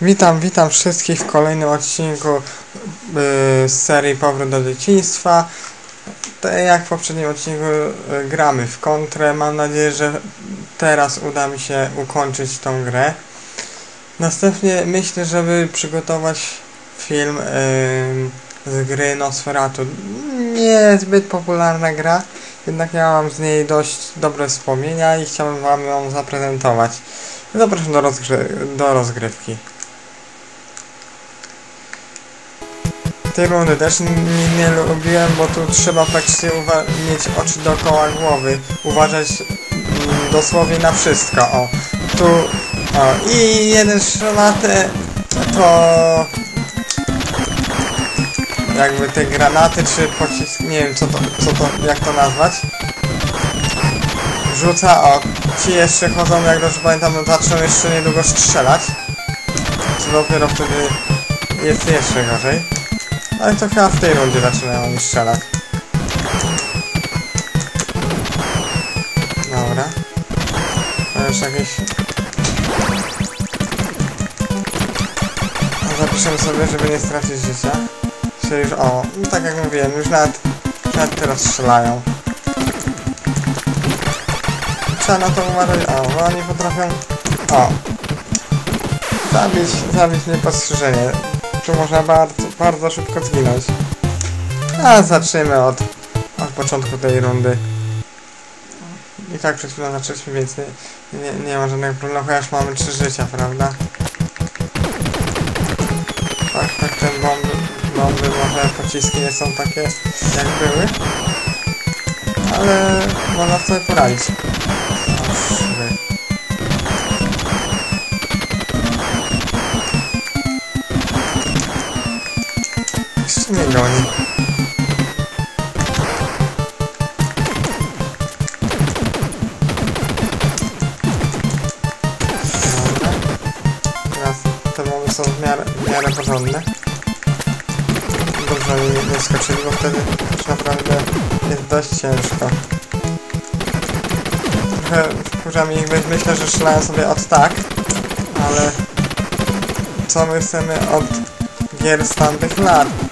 Witam, witam wszystkich w kolejnym odcinku z serii Powrót do dzieciństwa. Tak jak w poprzednim odcinku yy, gramy w kontrę. Mam nadzieję, że teraz uda mi się ukończyć tą grę. Następnie myślę, żeby przygotować film yy, z gry Nosferatu. Nie zbyt popularna gra, jednak ja mam z niej dość dobre wspomnienia i chciałbym Wam ją zaprezentować. Zapraszam do, rozgry- do rozgrywki. Tej rundy też nie, nie lubiłem, bo tu trzeba praktycznie uwa- mieć oczy dookoła głowy. Uważać mm, dosłownie na wszystko. O, tu, o, i jeden szlaty to jakby te granaty czy pocisk, nie wiem co to, co to, jak to nazwać. Rzuca, o, ci jeszcze chodzą, jak dobrze pamiętam, zaczną jeszcze niedługo strzelać. Co dopiero wtedy jest jeszcze gorzej. Ale to chyba w tej rundzie zaczynają oni strzelać. Dobra. To już jakieś... A Zapiszemy sobie, żeby nie stracić życia. Czyli już, o, no tak jak mówiłem, już nawet, nawet teraz strzelają. Trzeba na to uważać, o, bo oni potrafią, o, zabić, zabić niepostrzeżenie. Tu można bardzo, bardzo szybko zginąć. A zaczniemy od, od początku tej rundy. I tak przed chwilą zaczęliśmy, więc nie, nie, nie ma żadnego problemu, chociaż mamy trzy życia, prawda? Tak, tak, te bomby, bomby, może pociski nie są takie jak były. Ale można sobie poradzić. O, Teraz te mowy są w miarę, w miarę porządne. Dobrze oni nie, nie skoczyli, bo wtedy już naprawdę jest dość ciężko. Trochę wkurza mi myślę, że strzelają sobie od tak, ale co my chcemy od gier z tamtych lat?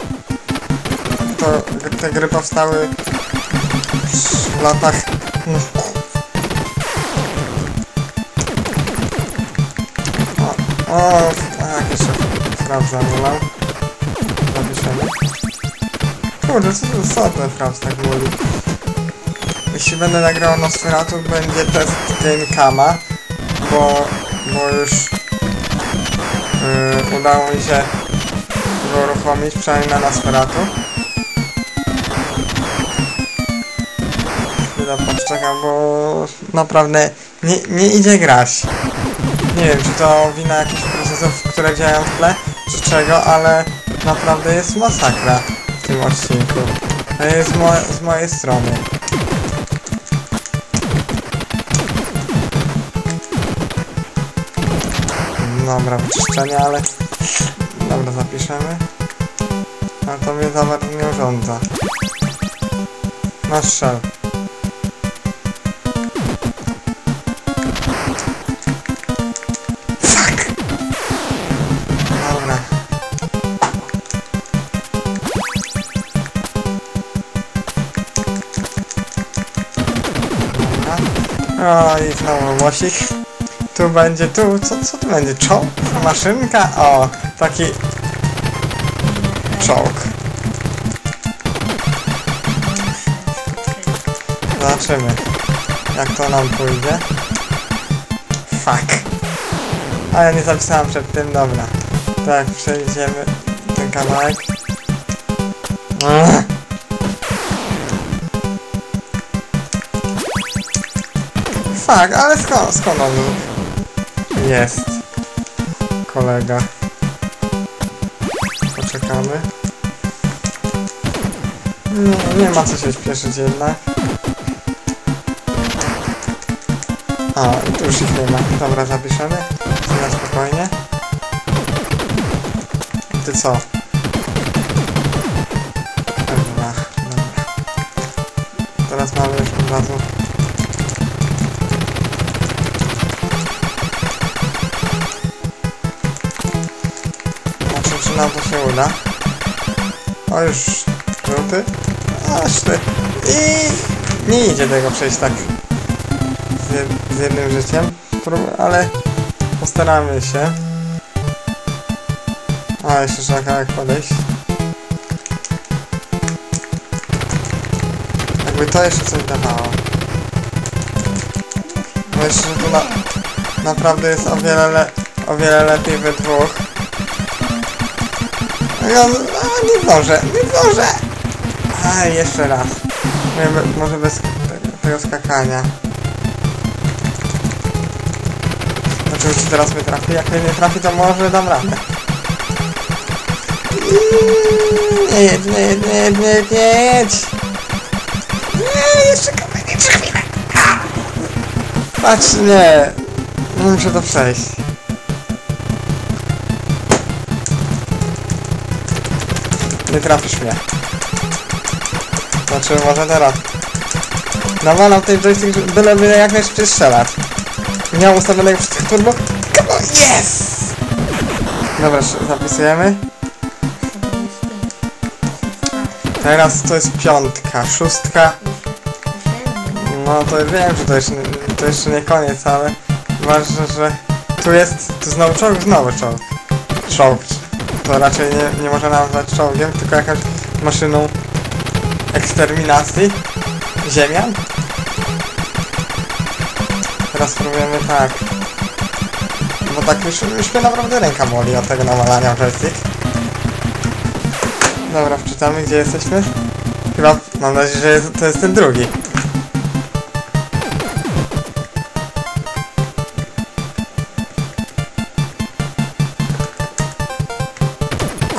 To te gry powstały w latach... no, O, o a jak jeszcze fraps zamulał. Zapiszemy. Kurde, co, co ten fraps tak boli? Jeśli będę nagrał Nosferatu, będzie test Gamecama, bo, bo już yy, udało mi się go uruchomić, przynajmniej na Nosferatu. Poczekam, bo naprawdę nie, nie idzie grać. Nie wiem, czy to wina jakichś procesów, które działają w tle, czy czego, ale naprawdę jest masakra w tym odcinku. To jest z, mo z mojej strony. Dobra, wyczyszczenie, ale... Dobra, zapiszemy. Ale to mnie za bardzo nie urządza. Masz szel. O, i znowu łosik. Tu będzie, tu, co, co tu będzie? Czołg? Maszynka? O, taki... Czołg. Zobaczymy, jak to nam pójdzie. Fuck. A ja nie zapisałem przed tym, dobra. Tak, przejdziemy ten kawałek. Ugh. Fuck, ale skąd, skąd on jest? Kolega. Poczekamy. Nie, nie ma co się śpieszyć jednak. A, tu już ich nie ma. Dobra, zapiszemy. Na spokojnie. Ty co? Dobra, dobra. Teraz mamy już od razu to uda. O, już żółty. Aż ty. I nie idzie tego przejść tak z, z jednym życiem, ale postaramy się. A, jeszcze trzeba kawałek podejść. Jakby to jeszcze coś dawało. Jeszcze że tu na, naprawdę jest o wiele, le, o wiele lepiej we dwóch. No, a, nie zdążę, nie zdążę! A, jeszcze raz. Nie, może bez te- tego skakania. Znaczy, czy teraz mnie trafi? Jak mnie nie trafi, to może dam radę. Nie jedź, nie jedź, nie jedź, nie jedź, nie! Nie, jeszcze kawałek, jeszcze chwilę! Patrz! Nie muszę to przejść. Nie trafisz mnie. Znaczy, może teraz. Nawalam tej joystick, byle, byle jak najszybciej strzelać. Miał ustawionego wszystkich turbo. Yes! Dobra, zapisujemy. Teraz to jest piątka, szóstka. No to wiem, że to jeszcze, to jeszcze nie koniec, ale ważne, że tu jest, tu znowu czołg, znowu czołg. Czołg. To raczej nie, nie można nazwać czołgiem, tylko jakąś maszyną eksterminacji ziemian. Teraz spróbujemy tak. Bo tak już, już mnie naprawdę ręka boli od tego nawalania joystick. Dobra, wczytamy gdzie jesteśmy. Chyba, mam nadzieję, że jest, to jest ten drugi.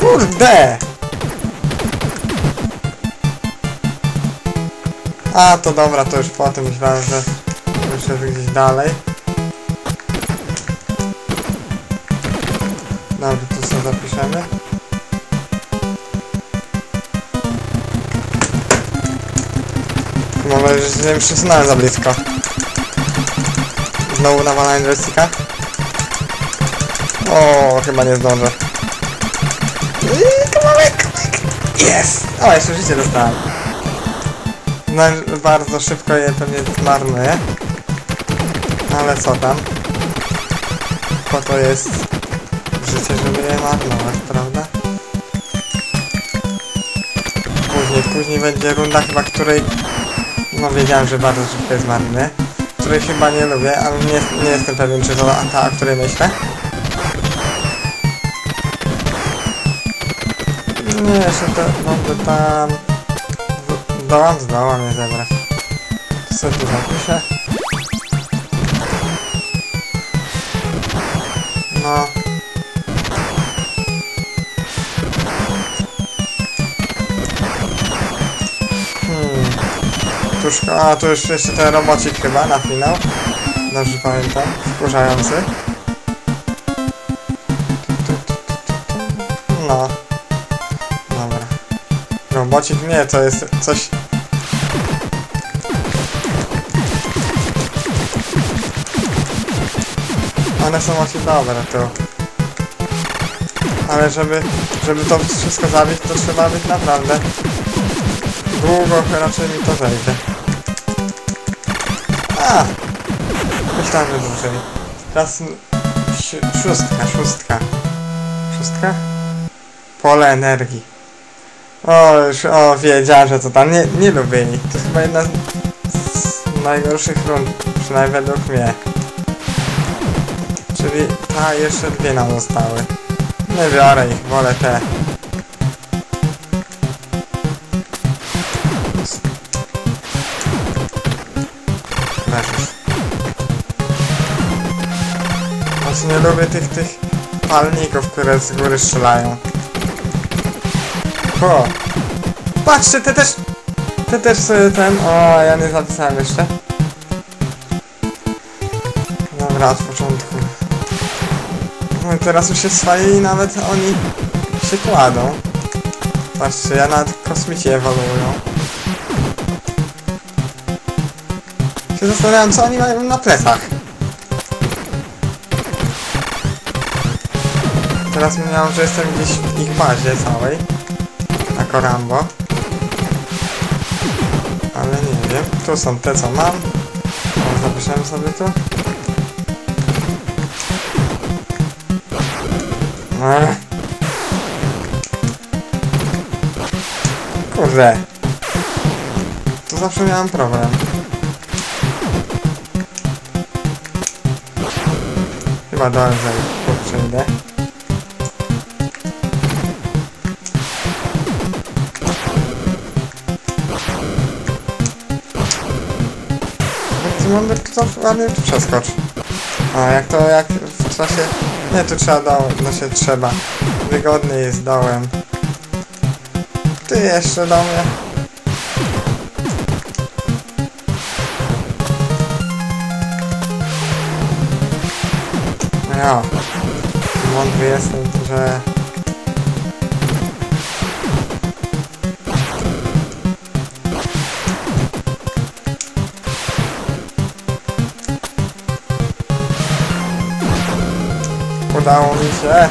Kurde! A, to dobra, to już po tym myślałem, że już jest gdzieś dalej. Dobra, to co zapiszemy. Mam nadzieję, że nie przesunąłem za blisko. Znowu nawalanie joysticka. O, chyba nie zdążę. Kawałek. Jest! O, jeszcze życie dostałem. No, bardzo szybko je pewnie zmarnuję. Ale co tam? Po to jest życie, żeby je marnować, prawda? Później, później będzie runda chyba, której... No wiedziałem, że bardzo szybko jest marny. Której chyba nie lubię, ale nie, nie jestem pewien, czy to ta, o której myślę. Nie, jeszcze to mogę tam... Zdołam, zdołam je zebrać. To sobie tu zapiszę. No. Hmm. Tuż, a, tu już jeszcze ten robocik chyba na finał. Dobrze pamiętam. Wkurzający. Robocik nie, to jest coś... One są właśnie dobre tu. Ale żeby, żeby to wszystko zabić, to trzeba być naprawdę długo, raczej mi to zejdzie. A! Myślałem, że dłużej. Teraz szóstka, szóstka. Szóstka? Pole energii. O, już, o, wiedziałem, że to tam. Nie, nie lubię jej. To chyba jedna z najgorszych rund, przynajmniej według mnie. Czyli ta jeszcze dwie nam zostały. Nie biorę ich, wolę te. Właśnie nie lubię tych, tych palników, które z góry strzelają. O! Patrzcie, te też... Te też sobie ten... O, ja nie zapisałem jeszcze. Dobra, od początku. No, teraz już się swali i nawet oni się kładą. Patrzcie, ja nawet kosmici ewoluują. Się zastanawiam, co oni mają na plecach. Teraz myślałem, że jestem gdzieś w ich bazie całej. Jako Rambo. Ale nie wiem. Tu są te, co mam. Zapiszemy sobie tu. Ech. Kurde. Tu zawsze miałem problem. Chyba do LZ przejdę. Ty mądry, to ładnie przeskocz. A jak to, jak w czasie... Nie, tu trzeba dołem, no się trzeba. Wygodny jest dołem. Ty jeszcze do mnie. No ja. Mądry jestem, że... Udało mi się.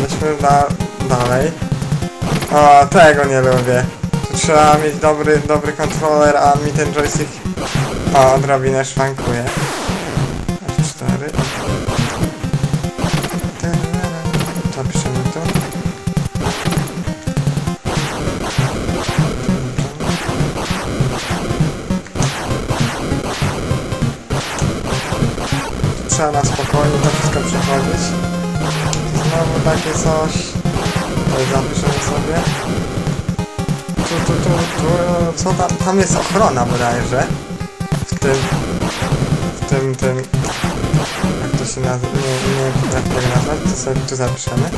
Jesteśmy da dalej. O, tego nie lubię. Trzeba mieć dobry, dobry kontroler, a mi ten joystick o, odrobinę szwankuje. Takie coś. Zapiszemy sobie. Tu, tu, tu, tu, co tam? Tam jest ochrona bodajże. W tym, w tym, tym, jak to się nazywa, nie, nie potrafię tego nazwać, to sobie tu zapiszemy.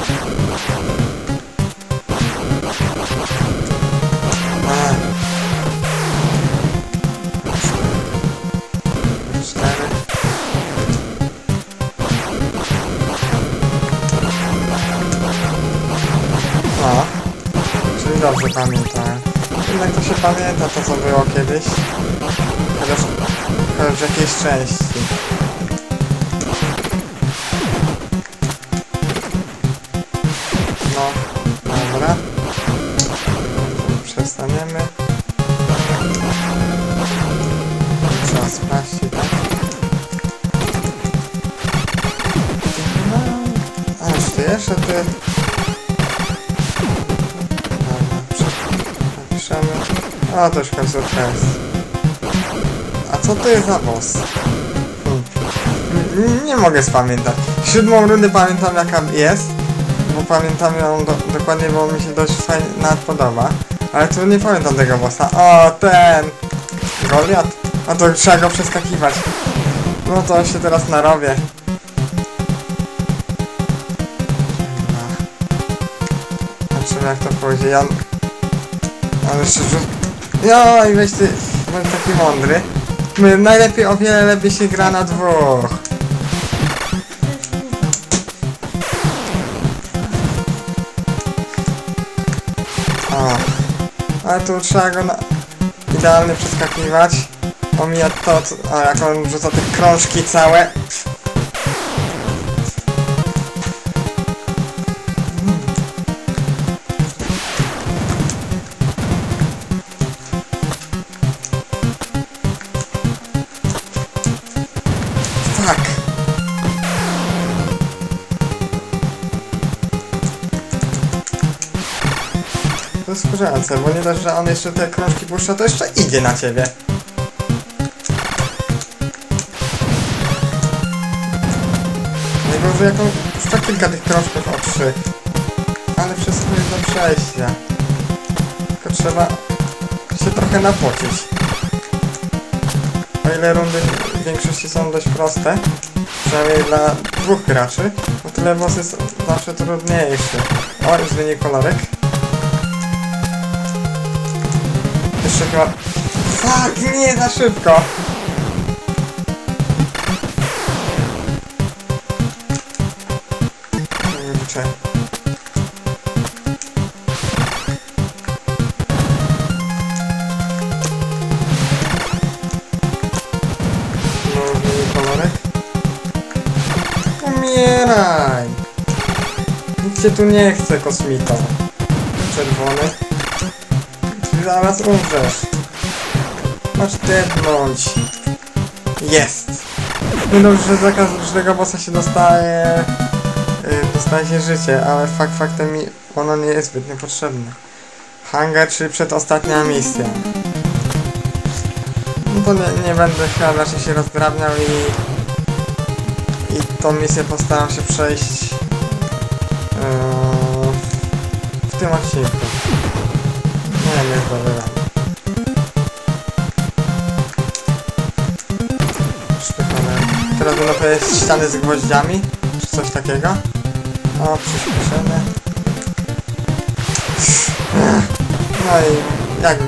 O, czyli dobrze pamiętałem. Jednak to się pamięta to co było kiedyś. Chociaż, chociaż w jakiejś części. Już końcówka jest. A co to jest za boss? Hmm. Nie mogę spamiętać. Siódmą rundę pamiętam jaka jest, bo pamiętam ją do, dokładnie, bo mi się dość fajnie nawet podoba. Ale tu nie pamiętam tego bossa. O, ten! Goliat? A to trzeba go przeskakiwać. No to się teraz narobię. Zobaczymy jak to pójdzie. Ja... Ale jeszcze Jo, i weź ty... Bądź taki mądry. My najlepiej, o wiele lepiej się gra na dwóch. O. Ale tu trzeba go na... idealnie przeskakiwać. Omijać to, co... A jak on rzuca te krążki całe. Wkurzające, bo nie dość, że on jeszcze te krążki puszcza, to jeszcze idzie na ciebie. Najgorzej jak on puszcza kilka tych krążków o trzy. Ale wszystko jest do przejścia. Tylko trzeba się trochę napocić. O ile rundy w większości są dość proste, przynajmniej dla dwóch graczy, o tyle boss jest zawsze trudniejszy. O, już zmienił kolorek. Jeszcze chyba... Fuck, nie, za szybko! Kurczę. Zmienił kolorek. Umiera! Uciekaj! Nikt cię tu nie chce, kosmito. Czerwony. Zaraz umrzesz. Masz dednąć. Jest! No dobrze, że za każdego bossa się dostaje... Yy, dostaje się życie, ale fakt faktem mi ono nie jest zbytnio potrzebne. Hangar, czyli przedostatnia misja. No to nie, nie będę chyba raczej się rozdrabniał i... I tą misję postaram się przejść... Yy, w tym odcinku. Będą powiedzieć ściany z gwoździami, czy coś takiego. O, przyspieszenie. No i jak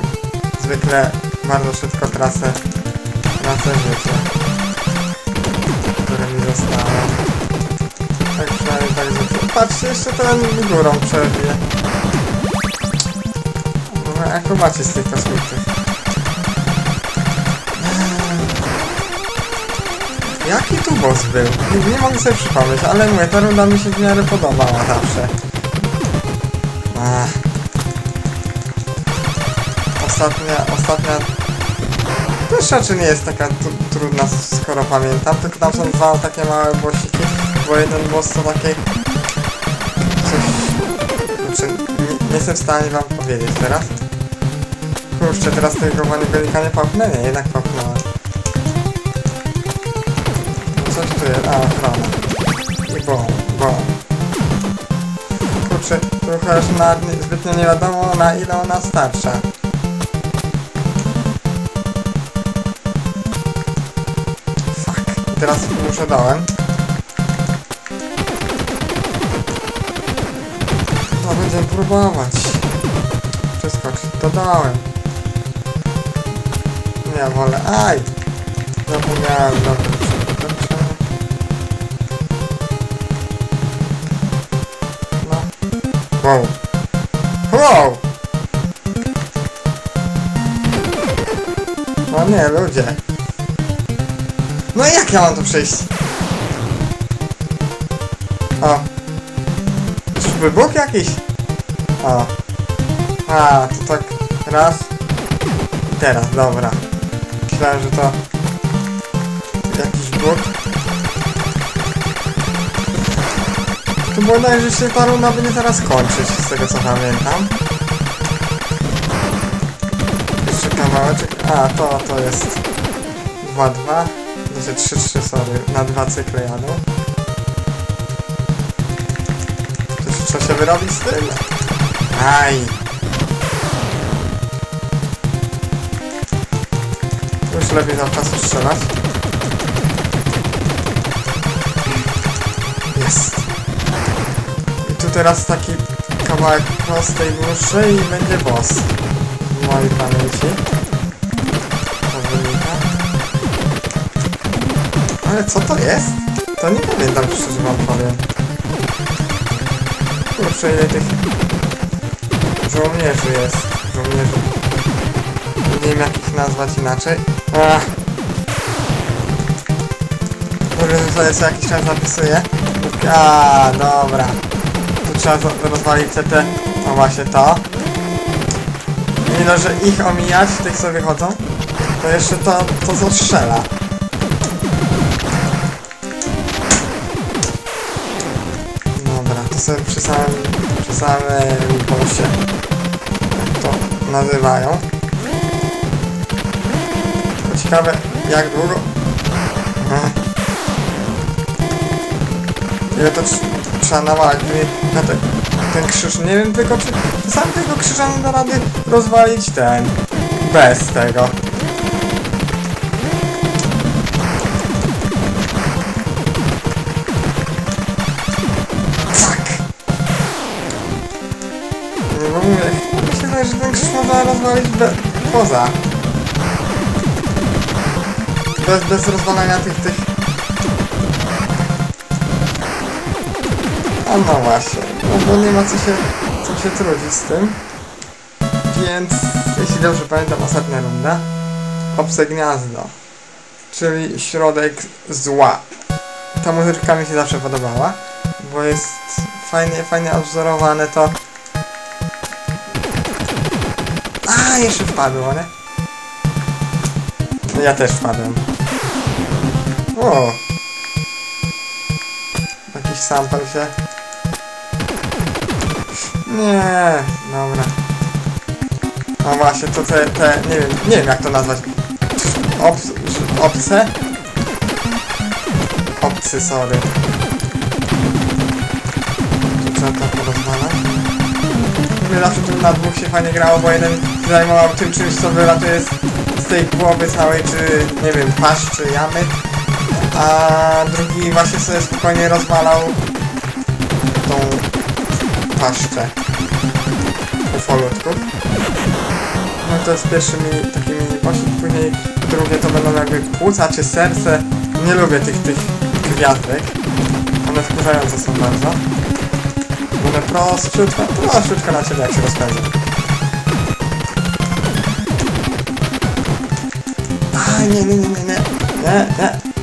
zwykle bardzo szybko tracę, tracę życie, które mi zostało. Tak przynajmniej tak zwykle. Patrzcie, jeszcze ten górą przebije. No, akrobaci z tych kosmitów. Jaki tu boss był? Nie, mogę sobie przypomnieć, ale mówię, ta runda mi się w miarę podobała zawsze. Ostatnia, ostatnia... Też raczej nie jest taka tru- trudna, skoro pamiętam, tylko tam są dwa takie małe bossiki, bo jeden boss to takie... Coś... Znaczy, nie, nie jestem w stanie wam powiedzieć teraz. Kurczę, teraz tego wanigolika nie popchnę? Nie, jednak popchnąłem. A, ochrona. I bom, bom. Kurczę, trochę aż na, zbytnio nie wiadomo na ile ona starcza. Fuck. Teraz muszę dołem. No będziemy próbować. Przeskoczyć to dołem. Nie, wolę... Aj! Zapomniałem, dobra. Wow. Wow! No nie, ludzie. No jak ja mam tu przejść? O. Czy wybuch jakiś? O. A, to tak raz. Teraz, dobra. Myślałem, że to jakiś bóg. To było tak, że się ta runda będzie zaraz kończyć, z tego co pamiętam. Jeszcze kawałeczek. A, to, to jest 2-2. Znaczy 3-3, sorry. Na dwa cykle jadą. To trzeba się wyrobić z tym? Aj! Już lepiej za czasu strzelać. Teraz taki kawałek prostej dłuższy i będzie boss. W mojej pamięci. To wynika. Ale co to jest? To nie pamiętam, szczerze wam powiem. Kurczę, ile tych żołnierzy jest. Żołnierzy. Nie wiem, jak ich nazwać inaczej. Ach. Sobie co jakiś czas zapisuję. A, dobra. Trzeba rozwalić te... No właśnie to. Nie no, że ich omijać, tych sobie chodzą. To jeszcze to, to co. Dobra, to sobie przy samym, przy samym bosie to nazywają. Tylko ciekawe, jak długo... Ile to mi na te, ten krzyż. Nie wiem tylko, czy sam tego krzyża nie da rady rozwalić ten. Bez tego. Fuck! Nie bo mówię, mi się wydaje, że ten krzyż można rozwalić be, poza. Bez, bez rozwalania tych, tych... No właśnie, bo nie ma co się, co się trudzić z tym. Więc, jeśli dobrze pamiętam, ostatnia runda. Obce gniazdo. Czyli środek zła. Ta muzyczka mi się zawsze podobała. bo jest fajnie, fajnie odwzorowane to. A, jeszcze wpadło, nie? No Ja też wpadłem. O! Jakiś sample się. Nie, dobra. No właśnie, to te, te, nie wiem, nie wiem jak to nazwać. Obs, obce? Obcy, sorry. Tu trzeba to porozwalać. Mnie zawsze tu na dwóch się fajnie grało, bo jeden zajmował tym czymś, co wylatuje z, z tej głowy całej, czy nie wiem, paszczy, jamy. A drugi właśnie sobie spokojnie rozwalał paszczę ufolutków. No to jest pierwszy mini, taki mini pościg, później drugie to będą jakby płuca czy serce. Nie lubię tych, tych gwiazdek. One wkurzające są bardzo. One prościutko, prościutko na ciebie jak się rozpędzą. A nie, nie, nie, nie, nie, nie, nie.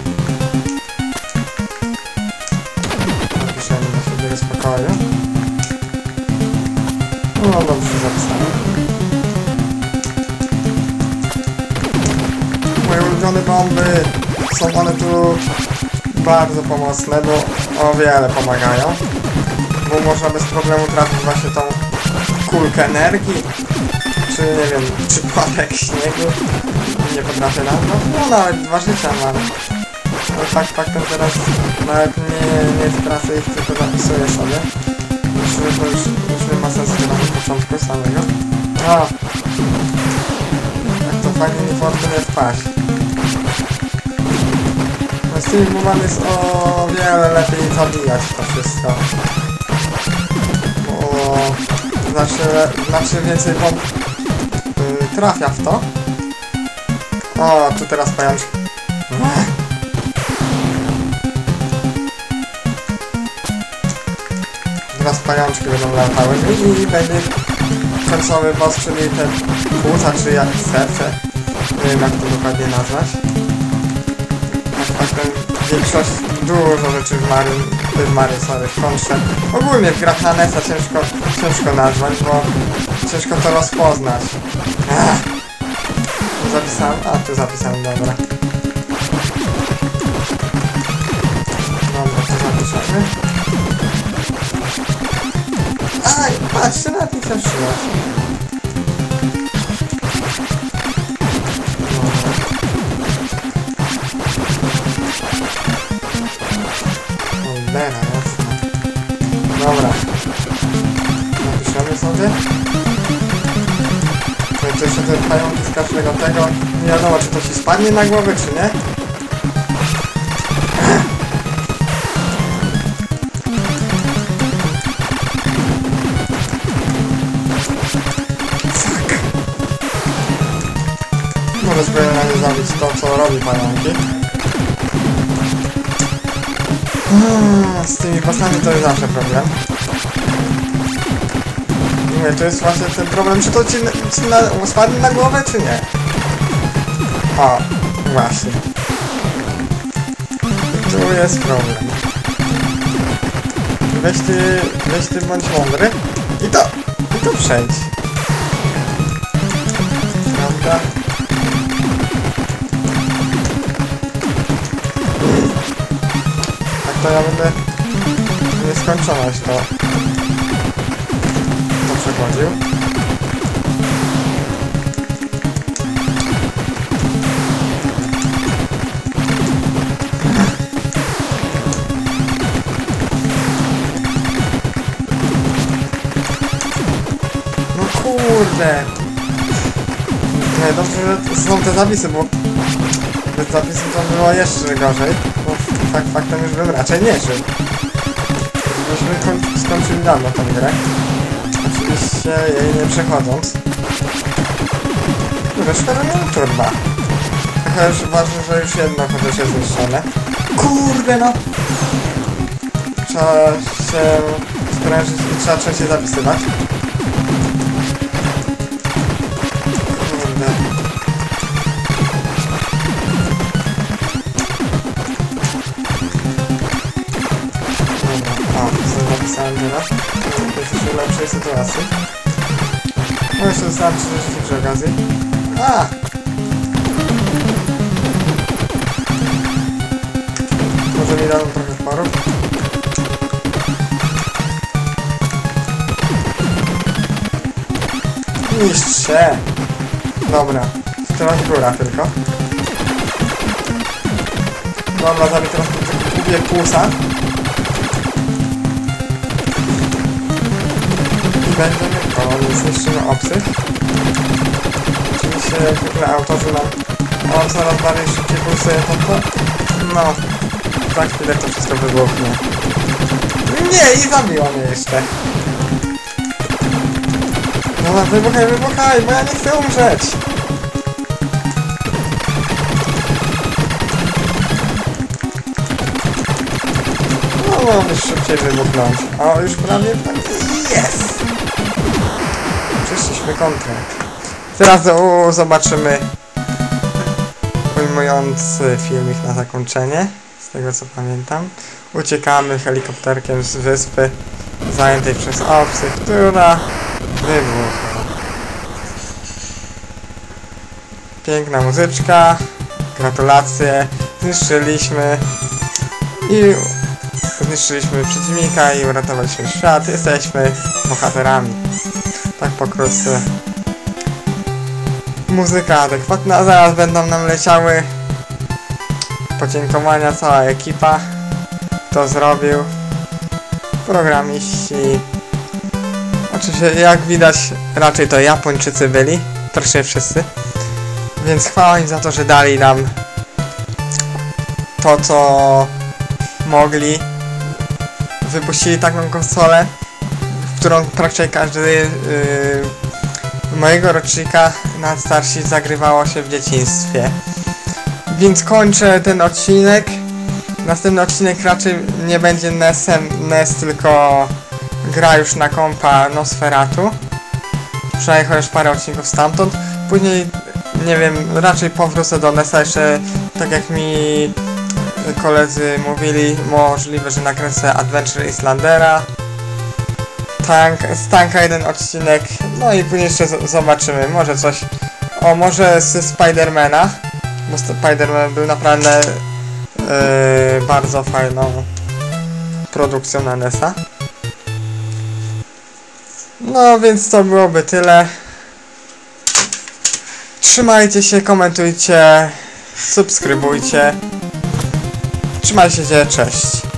Moje ulubione bomby są one tu bardzo pomocne, bo o wiele pomagają. Bo można bez problemu trafić właśnie tą kulkę energii, czy nie wiem, czy płatek śniegu. Nie potrafię nazwać. No nawet życia mam. Ale fakt faktem teraz nawet nie, nie stracę ich, tylko zapisuję sobie. Myślę, to już, nie ma sensu na początku samego. O! Jak to fajnie niefortunnie wpaść. No tymi bombami jest o wiele lepiej zabijać to wszystko. Bo znaczy, znaczy więcej bomb y, trafia w to. O, tu teraz pajączki. Teraz pajączki będą latały i, będzie końcowy boss, czyli te płuca, czy jak serce. Nie wiem jak to dokładnie nazwać. Tak, większość, dużo rzeczy w Mario, w Mario, sorry, w kontrze. Ogólnie w grach na NES-a ciężko, ciężko nazwać, bo ciężko to rozpoznać. Ach. Zapisałem, a tu zapisałem, dobra. Dobra, to zapiszemy. Nawet nie przestrzyłaś. Cholera, jasne. Dobra. Napiszemy sobie. To jeszcze te pająki z każdego tego. Nie wiadomo, czy to ci spadnie na głowę, czy nie. Robi pająki. Hmm, Z tymi pasami to jest zawsze problem. Nie, to jest właśnie ten problem, czy to ci, ci na, spadnie na głowę, czy nie? O, właśnie. Tu jest problem. Weź ty, weź ty bądź mądry i to, i to przejdź. Prawda? To ja będę nieskończoność to, to przechodził. No kurde! Nie, dobrze, że są te zapisy, bo bez zapisów to było jeszcze gorzej, tak faktem już bym raczej nie żył. Byśmy koń- skończyli dawno tę grę. Oczywiście jej nie przechodząc. Kurde, szkoda turba. Trochę już ważne, że już jedno chociaż jest zniszczone. Kurde no! Trzeba się sprężyć i trzeba trzecie zapisywać. W lepszej sytuacji. No jeszcze dostałem 30 przy okazji. A! Może mi dadzą trochę wporów? Niszcz się! Dobra, teraz góra tylko. Dobra, zabij teraz gubię płusa. Będziemy koniec, zniszczymy obcych. Oczywiście jak zwykle autorzy nam on coraz bardziej szybciej pulsuje to to. No, za chwilę to wszystko wybuchnie. Nie, i zabiło mnie jeszcze. Dobra, wybuchaj, wybuchaj, bo ja nie chcę umrzeć. No, mamy szybciej wybuchnąć. O, już prawie jest. Czyściliśmy kontrę. Teraz u, zobaczymy ujmujący filmik na zakończenie, z tego co pamiętam. Uciekamy helikopterkiem z wyspy zajętej przez obcy, która wybuchła. Piękna muzyczka, gratulacje, zniszczyliśmy i zniszczyliśmy przeciwnika i uratowaliśmy świat. Jesteśmy bohaterami. Tak pokrótce. Muzyka adekwatna, zaraz będą nam leciały podziękowania, cała ekipa to zrobił. Programiści. Oczywiście, jak widać, raczej to Japończycy byli, praktycznie wszyscy. Więc chwała im za to, że dali nam to, co mogli. Wypuścili taką konsolę, którą praktycznie każdy yy, mojego rocznika nadstarsi zagrywało się w dzieciństwie. Więc kończę ten odcinek. Następny odcinek raczej nie będzie NES-em, NES tylko gra już na kompa Nosferatu. Przynajmniej chociaż parę odcinków stamtąd. Później, nie wiem, raczej powrócę do NES-a jeszcze, tak jak mi koledzy mówili, możliwe, że nakręcę Adventure Islandera. Tank, z tanka jeden odcinek, no i później jeszcze zobaczymy, może coś, o może z Spidermana, bo Spiderman był naprawdę yy, bardzo fajną produkcją na NES-a. No więc to byłoby tyle. Trzymajcie się, komentujcie, subskrybujcie. Trzymajcie się, cześć.